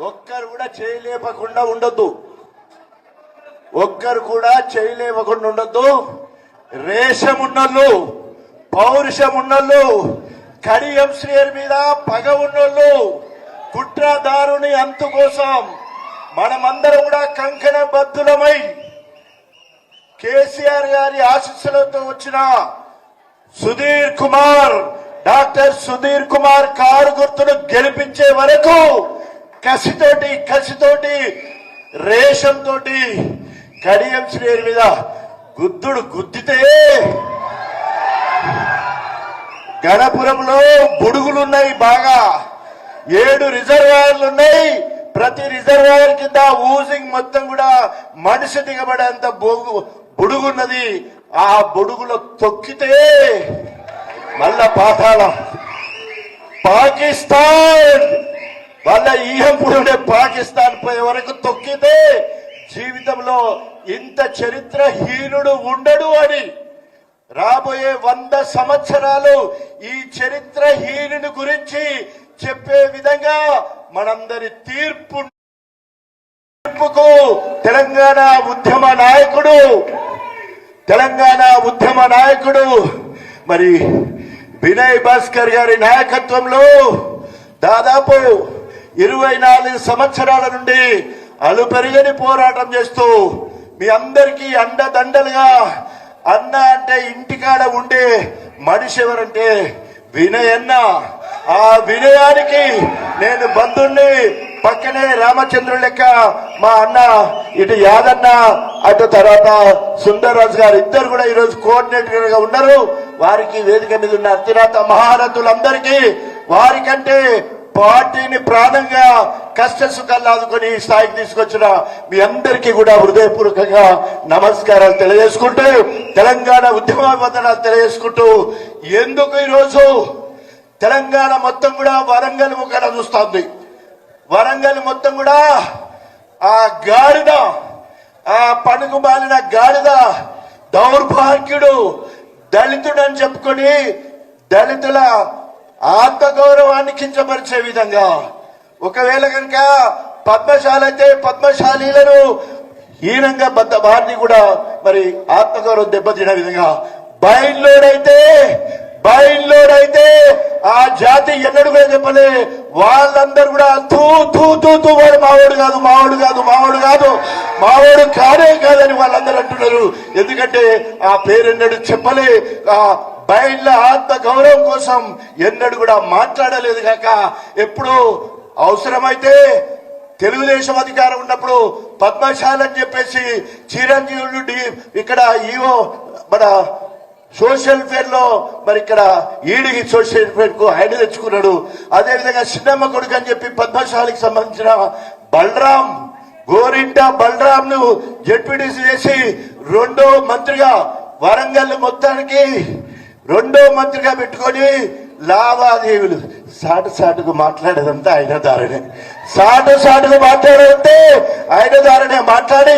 ఒక్కరు కూడా చేయలేపకుండా ఉండొద్దు. ఒక్కరు కూడా చేయలేవకుండా ఉండొద్దు. రేషం ఉన్నోళ్ళు పౌరుషం ఉన్నోళ్ళు కడియం శ్రేయర్ మీద పగ ఉన్నోళ్ళు కుట్రదారుని అంతు కోసం మనమందరం కూడా కంకణ బద్దులమై కేసీఆర్ గారి ఆశీస్సులతో వచ్చిన సుధీర్ కుమార్ డాక్టర్ సుధీర్ కుమార్ కారు గుర్తును గెలిపించే వరకు కసితోటి కసితోటి రేషం తోటి కడియం శ్రేణి మీద గుద్దుడు గుద్దితే గణపురంలో బుడుగులున్నాయి బాగా. ఏడు రిజర్వాయర్లు ఉన్నాయి ప్రతి రిజర్వాయర్ కింద ఊజింగ్ మొత్తం కూడా మనిషి దిగబడేంత బొగు బుడుగున్నది. ఆ బొడుగులో తొక్కితే మళ్ళా పాతాళం. పాకిస్తాన్! వాళ్ళ ఈయంపుడునే పాకిస్తాన్ పోయే వరకు తొక్కితే జీవితంలో ఇంత చరిత్రహీనుడు ఉండడు అని. రాబోయే వంద సంవత్సరాలు ఈ చరిత్రహీనుని గురించి చెప్పే విధంగా మనందరి తీర్పు తీర్పుకు తెలంగాణ ఉద్యమ నాయకుడు తెలంగాణ ఉద్యమ నాయకుడు మరి వినయ్ భాస్కర్ గారి నాయకత్వంలో దాదాపు ఇరవై నాలుగు సంవత్సరాల నుండి అలుపెరుగని పోరాటం చేస్తూ మీ అందరికీ అండదండలుగా అన్న అంటే ఇంటికాడ ఉండే మనిషి ఎవరంటే వినయన్న. ఆ వినయానికి నేను బంధుణ్ణి పక్కనే రామచంద్రుడు లెక్క మా అన్న ఇటు యాదన్న అటు తర్వాత సుందర్రాజు గారు ఇద్దరు కూడా ఈరోజు కోఆర్డినేటర్గా ఉన్నారు. వారికి వేదిక మీద ఉన్న అతిరాత మహారథులందరికీ వారికంటే పార్టీని ప్రాణంగా కష్ట సుఖాలు ఆదుకొని ఈ స్థాయికి తీసుకొచ్చిన మీ అందరికీ కూడా హృదయపూర్వకంగా నమస్కారాలు తెలియజేసుకుంటూ తెలంగాణ ఉద్యమ వందనాలు తెలియజేసుకుంటూ ఎందుకు ఈరోజు తెలంగాణ మొత్తం కూడా వరంగల్ ముఖాన చూస్తుంది. వరంగల్ మొత్తం కూడా ఆ గాడిద ఆ పనుకు మాలిన గాడిద దౌర్భాగ్యుడు దళితుడని చెప్పుకొని దళితుల ఆత్మగౌరవాన్ని కించపరిచే విధంగా. ఒకవేళ కనుక పద్మశాల అయితే పద్మశాలీలను హీనంగా బద్ద వారిని కూడా మరి ఆత్మగౌరవం దెబ్బతిన విధంగా. బయలులోడైతే బయలులోడైతే ఆ జాతి ఎన్నడు కూడా చెప్పలే. వాళ్ళందరూ కూడా తూ తూ తూ తూ వాడు మావాడు కాదు మావాడు కాదు మావాడు కాదు మావాడు కాదే కాదని వాళ్ళందరూ అంటున్నారు. ఎందుకంటే ఆ పేరెన్నడు చెప్పలే. ఆ బయళ్ళ ఆత్మ గౌరవం కోసం ఎన్నడు కూడా మాట్లాడలేదు కాక ఎప్పుడు అవసరమైతే తెలుగుదేశం అధికారం ఉన్నప్పుడు పద్మశాల అని చెప్పేసి చిరంజీవులు ఇక్కడ ఈవో మన సోషల్ ఫేర్లో మరి ఇక్కడ ఈడి సోషల్ ఫేర్కు ఆయన తెచ్చుకున్నాడు. అదేవిధంగా సిన్నమ్మ కొడుకు అని చెప్పి పద్మశాలికి సంబంధించిన బలరాం గోరింట బలరాం ను జడ్పీటీసీ చేసి రెండో మంత్రిగా వరంగల్ మొత్తానికి రెండో మంత్రిగా పెట్టుకొని లావాదేవీలు సాటు సాటుకు మాట్లాడేదంతా ఆయన దారినే సాటు సాటుకు మాట్లాడేదంటే ఆయన దారినే మాట్లాడి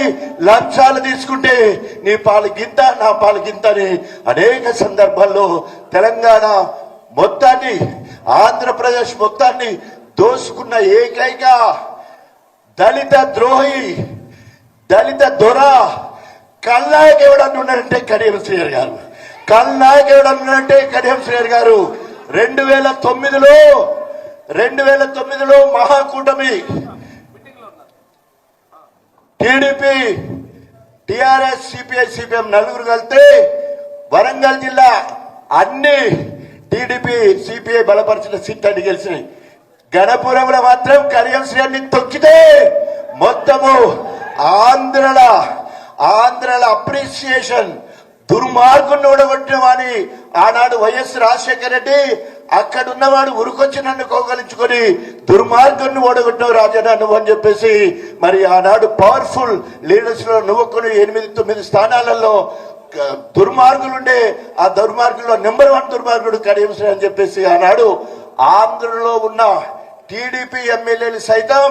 లంచాలు తీసుకుంటే నీ పాలు గింత నా పాలు గింత అని అనేక సందర్భాల్లో తెలంగాణ మొత్తాన్ని ఆంధ్రప్రదేశ్ మొత్తాన్ని దోసుకున్న ఏకైక దళిత ద్రోహి దళిత దొర కల్నాయక్ ఎవడన్నా ఉన్నాడంటే కడియం శ్రీయర్ గారు. కల్నాయక్ ఎవడన్నా కడియం శ్రీయర్ గారు. రెండు వేల తొమ్మిదిలో రెండు వేల తొమ్మిదిలో మహాకూటమి. టీడీపీ టిఆర్ఎస్ సిపిఐ సిపిఎం నలుగురు కలిస్తే వరంగల్ జిల్లా అన్ని టీడీపీ సిపిఐ బలపరిచిన సీట్ అన్ని గెలిచినాయి. గణపురంలో మాత్రం కడియం శ్రేణి తొక్కితే మొత్తము ఆంధ్రల ఆంధ్రల అప్రిసియేషన్ దుర్మార్గుని ఓడగొట్టిన వాని ఆనాడు వైఎస్ రాజశేఖర రెడ్డి అక్కడ ఉన్నవాడు ఉరుకొచ్చి నన్ను కోగలించుకొని దుర్మార్గుని ఓడగొట్టిన రాజన్న నువ్వు అని చెప్పేసి మరి ఆనాడు పవర్ఫుల్ లీడర్స్లో నువ్వు కొన్ని ఎనిమిది తొమ్మిది స్థానాలలో దుర్మార్గులుండే. ఆ దుర్మార్గుల్లో నెంబర్ వన్ దుర్మార్గుడు కడియం అని చెప్పేసి ఆనాడు ఆంధ్రలో ఉన్న టీడీపీ ఎమ్మెల్యేలు సైతం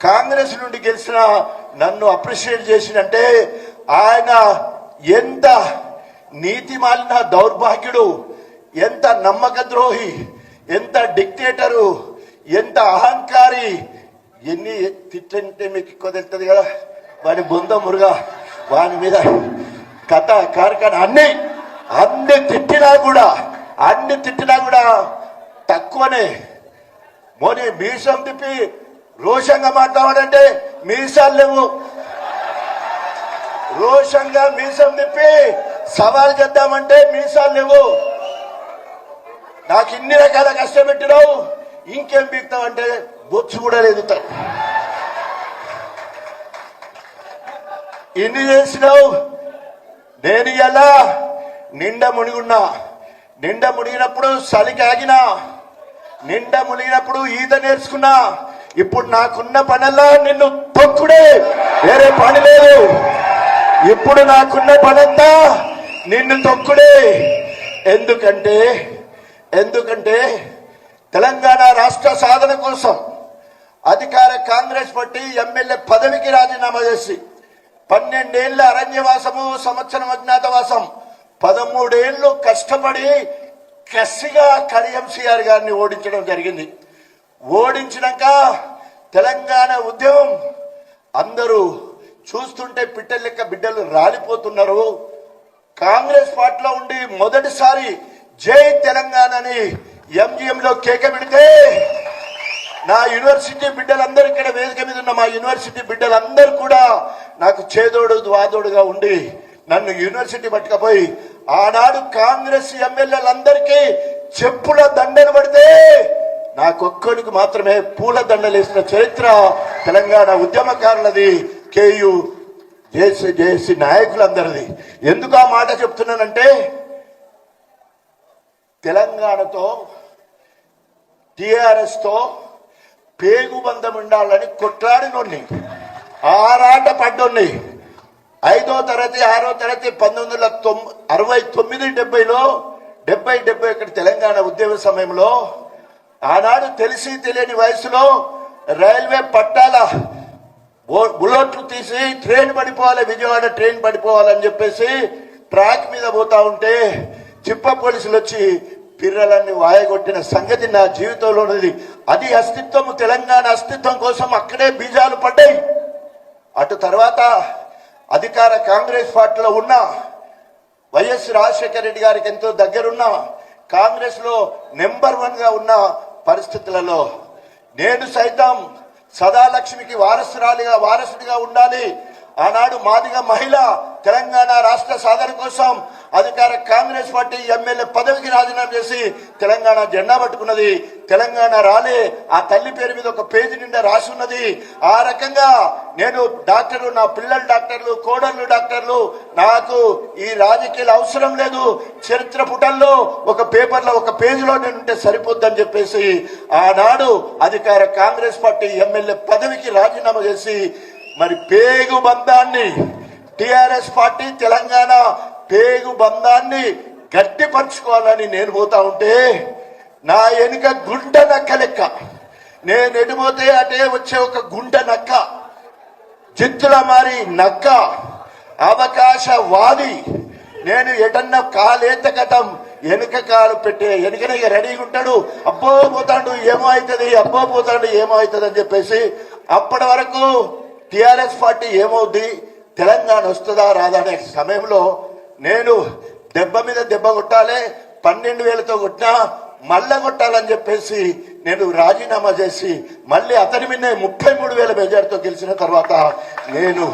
కాంగ్రెస్ నుండి గెలిచిన నన్ను అప్రిషియేట్ చేసినంటే ఆయన ఎంత నీతి మాలిన దౌర్భాగ్యుడు ఎంత నమ్మక ద్రోహి ఎంత డిక్టేటరు ఎంత అహంకారి. ఎన్ని తిట్లంటే మీకు ఎక్కువ తెలుస్తుంది కదా వాడి బొంద మురుగా వాని మీద కథ కార్ఖాన అన్ని అన్ని తిట్టినా కూడా అన్ని తిట్టినా కూడా తక్కువనే. మోని మీసం తిప్పి రోషంగా మాట్లాడాలంటే మీసాలు లేవు. రోషంగా మీసం తిప్పి సవాల్ చేద్దామంటే మీసాలు లేవు. నాకు ఇన్ని రకాల కష్టం పెట్టినావు. ఇంకేం పీక్తావు అంటే బొచ్చు కూడా లేదు త- ఇన్ని చేసినావు. నేను ఎలా నిండా మునిగున్నా. నిండా మునిగినప్పుడు చలికి ఆగినా. నిండా మునిగినప్పుడు ఈత నేర్చుకున్నా. ఇప్పుడు నాకున్న పనల్లా నిన్ను తొక్కుడే. వేరే పని లేదు. ఇప్పుడు నాకున్న పనంతా నిన్ను తొక్కుడే. ఎందుకంటే ఎందుకంటే తెలంగాణ రాష్ట్ర సాధన కోసం అధికార కాంగ్రెస్ పార్టీ ఎమ్మెల్యే పదవికి రాజీనామా చేసి పన్నెండేళ్ళ అరణ్యవాసము సంవత్సరం అజ్ఞాతవాసం పదమూడేళ్ళు కష్టపడి కసిగా కడియంసీఆర్ గారిని ఓడించడం జరిగింది. ఓడించినాక తెలంగాణ ఉద్యమం అందరూ చూస్తుంటే పిట్టలు లెక్క బిడ్డలు రాలిపోతున్నారు. కాంగ్రెస్ పార్టీలో ఉండి మొదటిసారి జై తెలంగాణ అని ఎంజిఎం లో కేక పెడితే నా యూనివర్సిటీ బిడ్డలందరూ ఇక్కడ వేదిక మీద ఉన్న మా యూనివర్సిటీ బిడ్డలందరూ కూడా నాకు చేదోడు ద్వాదోడుగా ఉండి నన్ను యూనివర్సిటీ పట్టుకపోయి ఆనాడు కాంగ్రెస్ ఎమ్మెల్యేలందరికీ చెప్పుల దండను పడితే నాకొక్కడికి మాత్రమే పూల దండలేసిన చరిత్ర తెలంగాణ ఉద్యమకారులది కేయు జేసీ జేసీ నాయకులందరిది. ఎందుకు ఆ మాట చెప్తున్నానంటే తెలంగాణతో టీఆర్ఎస్తో పేగుబంధం ఉండాలని కొట్లాడినోడిని ఆరాట పడ్డోన్ని ఐదో తరగతి ఆరో తరగతి పంతొమ్మిది వందల తొమ్ అరవై తొమ్మిది డెబ్బైలో డెబ్బై డెబ్బై ఒకటి తెలంగాణ ఉద్యమ సమయంలో ఆనాడు తెలిసి తెలియని వయసులో రైల్వే పట్టాల బుల్లెట్లు తీసి ట్రైన్ పడిపోవాలి విజయవాడ ట్రైన్ పడిపోవాలని చెప్పేసి ట్రాక్ మీద పోతా ఉంటే చిప్ప పోలీసులు వచ్చి పిర్రలన్నీ వాయగొట్టిన సంగతి నా జీవితంలో ఉన్నది అది అస్తిత్వం తెలంగాణ అస్తిత్వం కోసం అక్కడే బీజాలు పడ్డాయి. అటు తర్వాత అధికార కాంగ్రెస్ పార్టీలో ఉన్న వైఎస్ రాజశేఖర రెడ్డి గారికి ఎంతో దగ్గరున్న కాంగ్రెస్లో నెంబర్ వన్గా ఉన్న పరిస్థితులలో నేను సైతం సదాలక్ష్మికి వారసురాలిగా వారసుడిగా ఉండాలి. ఆనాడు మాదిగా మహిళ తెలంగాణ రాష్ట్ర సాధన కోసం అధికార కాంగ్రెస్ పార్టీ ఎమ్మెల్యే పదవికి రాజీనామా చేసి తెలంగాణ జెండా పట్టుకున్నది. తెలంగాణ రాలే. ఆ తల్లి పేరు మీద ఒక పేజీ నిండా రాసి ఉన్నది. ఆ రకంగా నేను డాక్టరు నా పిల్లలు డాక్టర్లు కోడళ్ళు డాక్టర్లు నాకు ఈ రాజకీయాలు అవసరం లేదు. చరిత్ర పుటల్లో ఒక పేపర్లో ఒక పేజీలో నేను ఉంటే సరిపోద్దని చెప్పేసి ఆనాడు అధికార కాంగ్రెస్ పార్టీ ఎమ్మెల్యే పదవికి రాజీనామా చేసి మరి పేగు బంధాన్ని టిఆర్ఎస్ పార్టీ తెలంగాణ పేగు బంధాన్ని గట్టిపరుచుకోవాలని నేను పోతా ఉంటే నా వెనుక గుంట నక్క లెక్క. నేను ఎడిపోతే అటే వచ్చే ఒక గుంట నక్క. చిత్తుల మారి నక్క. అవకాశవాది నేను ఎటన్నా కాలేత కథం వెనుక కాలు పెట్టే వెనుకనే రెడీగా ఉంటాడు. అబ్బో పోతాడు ఏమో అవుతుంది అబ్బో పోతాడు ఏమో అవుతుంది అని చెప్పేసి అప్పటి వరకు టిఆర్ఎస్ పార్టీ ఏమవుద్ది? తెలంగాణ వస్తుందా రాదా అనే సమయంలో నేను దెబ్బ మీద దెబ్బ కొట్టాలి పన్నెండు వేలతో కొట్టినా మళ్ళా కొట్టాలని చెప్పేసి నేను రాజీనామా చేసి మళ్ళీ అతని మీద ముప్పై మూడు వేల మెజార్టీతో గెలిచిన తర్వాత నేను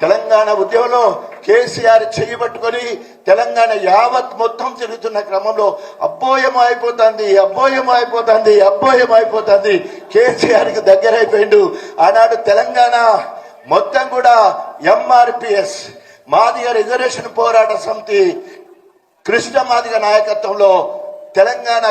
తెలంగాణ ఉద్యమంలో కేసీఆర్ చేయబట్టుకొని పట్టుకొని తెలంగాణ యావత్ మొత్తం తిరుగుతున్న క్రమంలో అబ్బోయం అయిపోతుంది అబ్బోయం అయిపోతుంది అబ్బోయం అయిపోతుంది. కేసీఆర్కి దగ్గర అయిపోయిండు ఆనాడు తెలంగాణ మొత్తం కూడా ఎంఆర్పిఎస్ మాదిగ రిజర్వేషన్ పోరాట సమితి కృష్ణ మాదిగ నాయకత్వంలో తెలంగాణ